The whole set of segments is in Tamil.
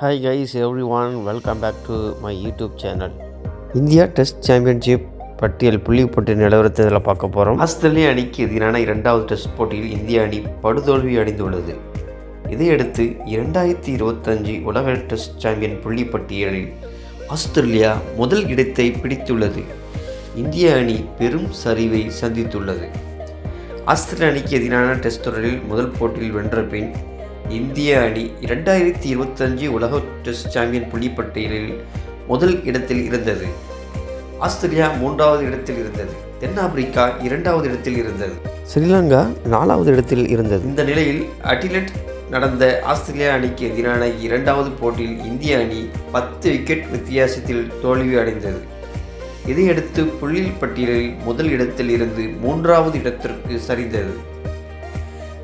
Hi guys everyone welcome back to my YouTube channel India test championship பட்டியல் புள்ளி போட்டி நிலவரத்தை இதில் பார்க்க போகிறோம் ஆஸ்திரேலிய அணிக்கு எதிரான இரண்டாவது டெஸ்ட் போட்டியில் இந்திய அணி படுதோல்வி அடைந்துள்ளது. இதையடுத்து இரண்டாயிரத்தி இருபத்தஞ்சு உலக டெஸ்ட் சாம்பியன் புள்ளி பட்டியலில் ஆஸ்திரேலியா முதல் இடத்தை பிடித்துள்ளது. இந்திய அணி பெரும் சரிவை சந்தித்துள்ளது. ஆஸ்திரேலிய அணிக்கு எதிரான டெஸ்ட் தொடரில் முதல் போட்டியில் வென்ற பின் இந்திய அணி இரண்டாயிரத்தி இருபத்தஞ்சு உலக டெஸ்ட் சாம்பியன் புள்ளிப்பட்டியலில் முதல் இடத்தில் இருந்தது. ஆஸ்திரேலியா மூன்றாவது இடத்தில் இருந்தது. தென்னாப்பிரிக்கா இரண்டாவது இடத்தில் இருந்தது. ஸ்ரீலங்கா நாலாவது இடத்தில் இருந்தது. இந்த நிலையில் அட்டிலட் நடந்த ஆஸ்திரேலியா அணிக்கு எதிரான இரண்டாவது போட்டியில் இந்திய அணி பத்து விக்கெட் வித்தியாசத்தில் தோல்வி அடைந்தது. இதையடுத்து புள்ளில் பட்டியலில் முதல் இடத்தில் இருந்து மூன்றாவது இடத்திற்கு சரிந்தது.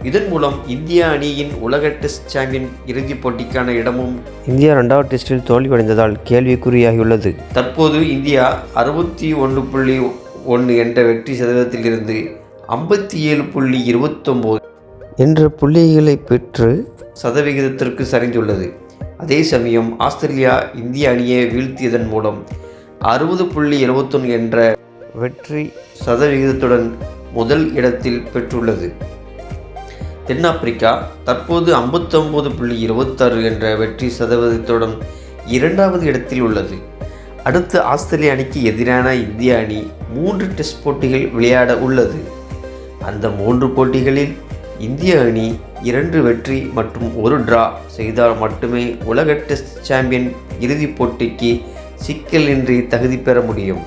இதன் மூலம் இந்திய அணியின் உலக டெஸ்ட் சாம்பியன் இறுதிப் போட்டிக்கான இடமும் இந்தியா இரண்டாவது டெஸ்டில் தோல்வியடைந்ததால் கேள்விக்குறியாகியுள்ளது. தற்போது இந்தியா அறுபத்தி ஒன்று புள்ளி ஒன்று என்ற வெற்றி சதவீதத்திலிருந்து ஐம்பத்தி ஏழு புள்ளி இருபத்தொம்போது என்ற புள்ளிகளை பெற்று சதவிகிதத்திற்கு சரிந்துள்ளது. அதே சமயம் ஆஸ்திரேலியா இந்திய அணியை வீழ்த்தியதன் மூலம் அறுபது புள்ளி இருபத்தொன்று என்ற வெற்றி சதவிகிதத்துடன் முதல் இடத்தில் பெற்றுள்ளது. தென்னாப்பிரிக்கா தற்போது ஐம்பத்தொம்போது புள்ளி இருபத்தாறு என்ற வெற்றி சதவீதத்துடன் இரண்டாவது இடத்தில் உள்ளது. அடுத்து ஆஸ்திரேலிய அணிக்கு எதிரான இந்திய அணி மூன்று டெஸ்ட் போட்டிகள் விளையாட உள்ளது. அந்த மூன்று போட்டிகளில் இந்திய அணி இரண்டு வெற்றி மற்றும் ஒரு டிரா செய்தால் மட்டுமே உலக டெஸ்ட் சாம்பியன் இறுதிப் போட்டிக்கு சிக்கலின்றி தகுதி பெற முடியும்.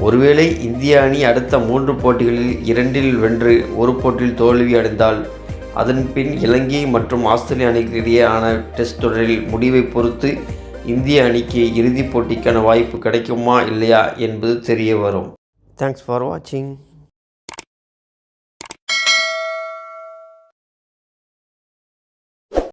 ஒருவேளை இந்திய அணி அடுத்த மூன்று போட்டிகளில் இரண்டில் வென்று ஒரு போட்டியில் தோல்வி அடைந்தால் அதன் பின் இலங்கை மற்றும் ஆஸ்திரேலிய அணிக்கிடையேயான டெஸ்ட் தொடரில் முடிவை பொறுத்து இந்திய அணிக்கு இறுதிப் போட்டிக்கான வாய்ப்பு கிடைக்குமா இல்லையா என்பது தெரிய வரும். தேங்க்ஸ் ஃபார் வாட்சிங்